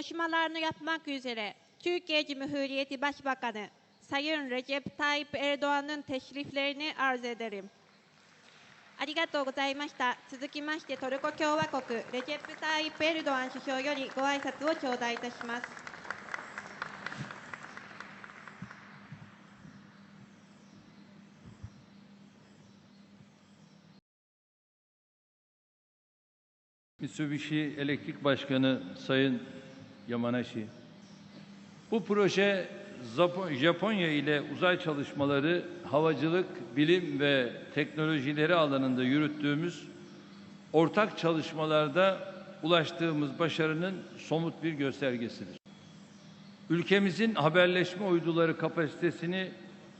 Konuşmalarını yapmak üzere Türkiye Cumhuriyeti Başbakanı Sayın Recep Tayyip Erdoğan'ın teşriflerini arz ederim. ありがとうございました。続きまして、トルコ共和国、レジェプ・タイイプ・エルドアン首相よりご挨拶を頂戴いたします。 Mitsubishi Elektrik Başkanı Sayın Yamanashi. Bu proje Japonya ile uzay çalışmaları, havacılık, bilim ve teknolojileri alanında yürüttüğümüz ortak çalışmalarda ulaştığımız başarının somut bir göstergesidir. Ülkemizin haberleşme uyduları kapasitesini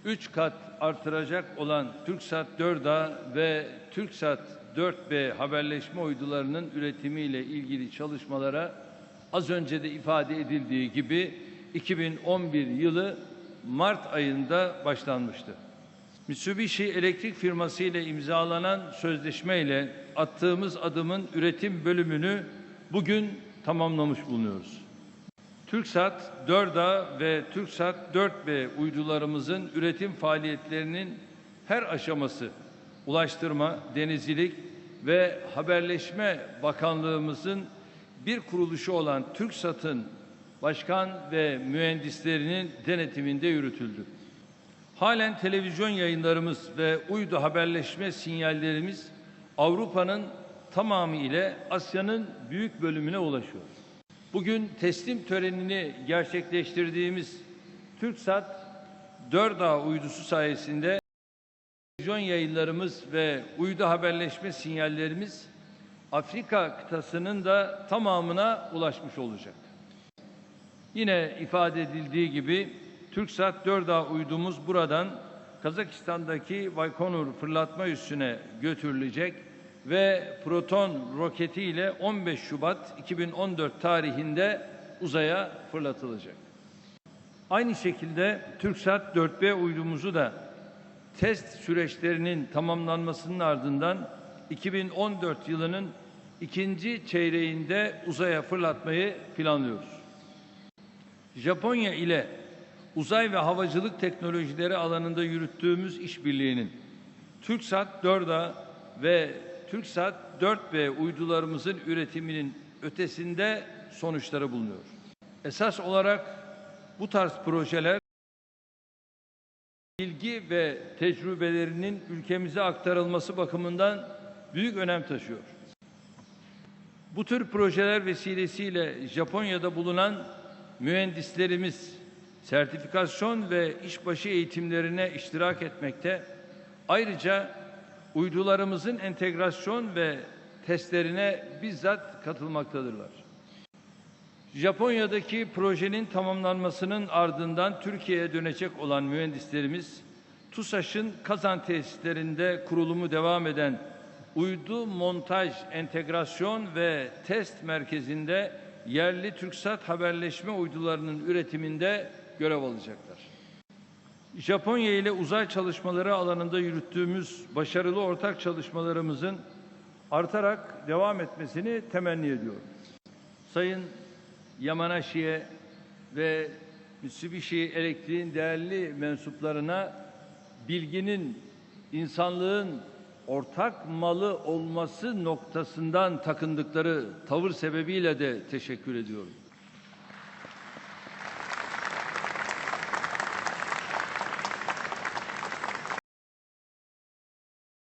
3 kat artıracak olan TürkSat 4A ve TürkSat 4B haberleşme uydularının üretimiyle ilgili çalışmalara az önce de ifade edildiği gibi 2011 yılı Mart ayında başlanmıştı. Mitsubishi elektrik firması ile imzalanan sözleşme ile attığımız adımın üretim bölümünü bugün tamamlamış bulunuyoruz. TürkSat 4A ve TürkSat 4B uydularımızın üretim faaliyetlerinin her aşaması Ulaştırma, Denizcilik ve Haberleşme Bakanlığımızın bir kuruluşu olan TürkSat'ın başkan ve mühendislerinin denetiminde yürütüldü. Halen televizyon yayınlarımız ve uydu haberleşme sinyallerimiz Avrupa'nın tamamı ile Asya'nın büyük bölümüne ulaşıyor. Bugün teslim törenini gerçekleştirdiğimiz TürkSat 4A uydusu sayesinde televizyon yayınlarımız ve uydu haberleşme sinyallerimiz Afrika kıtasının da tamamına ulaşmış olacak. Yine ifade edildiği gibi TürkSat 4A uydumuz buradan Kazakistan'daki Baykonur fırlatma üssüne götürülecek ve Proton roketi ile 15 Şubat 2014 tarihinde uzaya fırlatılacak. Aynı şekilde TürkSat 4B uydumuzu da test süreçlerinin tamamlanmasının ardından 2014 yılının ikinci çeyreğinde uzaya fırlatmayı planlıyoruz. Japonya ile uzay ve havacılık teknolojileri alanında yürüttüğümüz işbirliğinin TürkSat 4A ve TürkSat 4B uydularımızın üretiminin ötesinde sonuçları bulunuyor. Esas olarak bu tarz projeler bilgi ve tecrübelerinin ülkemize aktarılması bakımından büyük önem taşıyor. Bu tür projeler vesilesiyle Japonya'da bulunan mühendislerimiz sertifikasyon ve işbaşı eğitimlerine iştirak etmekte. Ayrıca uydularımızın entegrasyon ve testlerine bizzat katılmaktadırlar. Japonya'daki projenin tamamlanmasının ardından Türkiye'ye dönecek olan mühendislerimiz TUSAŞ'ın Kazan tesislerinde kurulumu devam eden uydu montaj, entegrasyon ve test merkezinde yerli TürkSat haberleşme uydularının üretiminde görev alacaklar. Japonya ile uzay çalışmaları alanında yürüttüğümüz başarılı ortak çalışmalarımızın artarak devam etmesini temenni ediyorum. Sayın Yamanashi'ye ve Mitsubishi Elektriğin değerli mensuplarına bilginin, insanlığın ortak malı olması noktasından takındıkları tavır sebebiyle de teşekkür ediyorum.